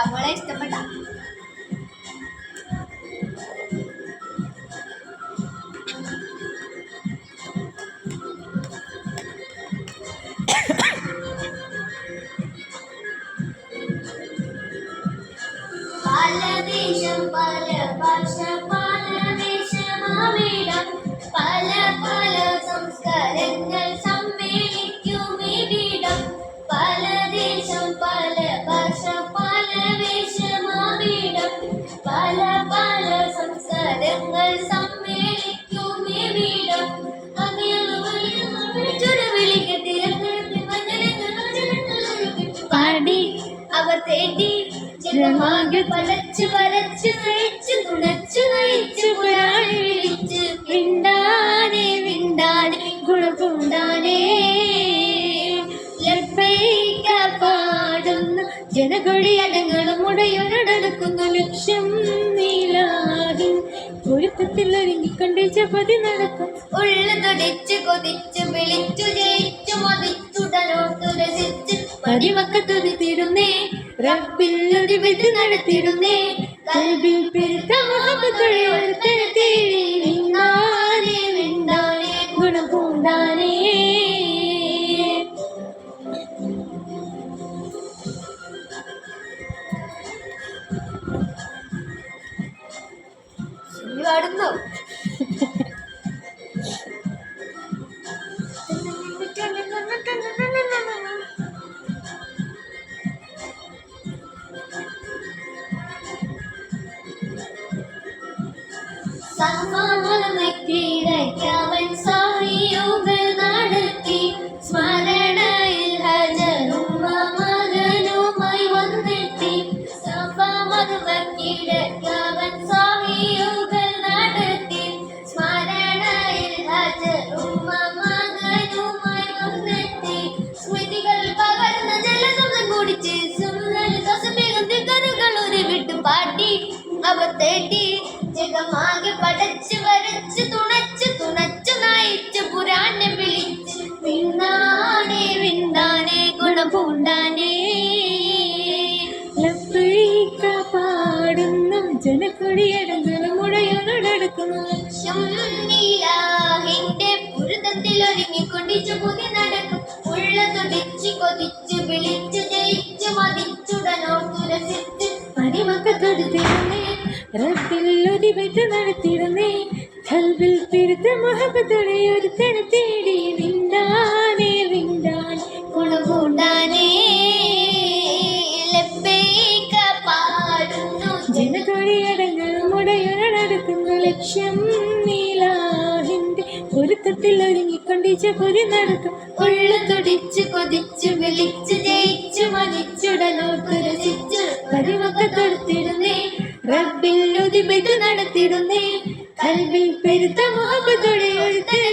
നമ്മളെ ഇഷ്ടപ്പെട്ട. പല ദേശം പല തേടി ജനമാകെ പലച്ചു വരച്ചു നയിച്ചു നുണച്ചു നയിച്ചു പുരാണി വിളിച്ച് വിണ്ടാനെ വിണ്ടാനെ ഗുണപുണ്ടാനെ പാടുന്നു ജനകൊടി അടങ്ങളും ഉടയൊരടക്കുന്നു ലക്ഷ്യം നീലാകും പൊരുത്തത്തിൽ ഒരുങ്ങിക്കൊണ്ട് പതി നടക്കും. ഉള്ളു തുടിച്ചു കൊതിച്ചു വിളിച്ചു ജയിച്ചു മതിച്ചുടനോട്ടു രസിച്ച്. പതിവക്കത്തൊരു തിരുന്നേ റബ്ബിൽ ഒരു വിധി നടത്തിടുന്നേ. കൽബിൽ പെരുത്ത മഹബത്തുടെ ഒരുത്തനെ തേടി വിണ്ണാനെ വിണ്ണാനെ ഗുണം പൂണ്ടാനേ. പാടുന്നു? സന്മാനമക്കിടയ്ക്കവൻ സാഹിയുകൾ നടത്തി സ്മരണയിൽ ഹജറും മകനുമായി വന്നെത്തി സഭമറുമക്കിടയ്ക്കവൻ സാഹിയുകൾ നടത്തി സ്മരണയിൽ ഹജറും മകനുമായി വന്നെത്തി സ്മൃതികൾ പകർന്ന ജലശബ്ദം കുടിച്ച് സുന്ദര ദശമികത്തിൽ കരുകൾ ഒരു വിട്ടു പാട്ടി അവർ തേട്ടി ജഗമാകെ പടച്ച് വരച്ച് തുണച്ചു തുണച്ചു നയിച്ചു പുരാനെ വിളിച്ച് വിണ്ണാനെ വിണ്ണാനെ ഗുണപൂണ്ടാനേ. പാടുന്ന ജനക്കൊടിയടങ്ങളും റബ്ബിൽ ഒരു വെച്ച് നടത്തിയിരുന്നേ കൽവിൽ പെരുത്ത മുഹബത്തോടെ ഒരുത്തനെ തേടി വിണ്ടാനെ വിണ്ടാൻ കുണകൂണ്ടാനേ ജനകൊടിയടങ്ങളും മുടയൊന്നടക്കുന്നു ലക്ഷ്യം നീലാഹിന്റെ പൊരുത്തത്തിൽ ഒരുങ്ങിക്കൊണ്ടിച്ച പൊരി നടക്കും. ഉള്ളു തുടിച്ചു കൊതിച്ചു വിളിച്ചു ജയിച്ചു മതിച്ചുടനോട്ടു രസിച്ചു. പതിവൊക്കെ തൊടുത്തിടുന്നേ റബ്ബിൽ ഉതിബിത് നടത്തിടുന്നേ. കൽവിൽ പെരുത്ത മുഹബത്തോടെ ഒരുത്തനെ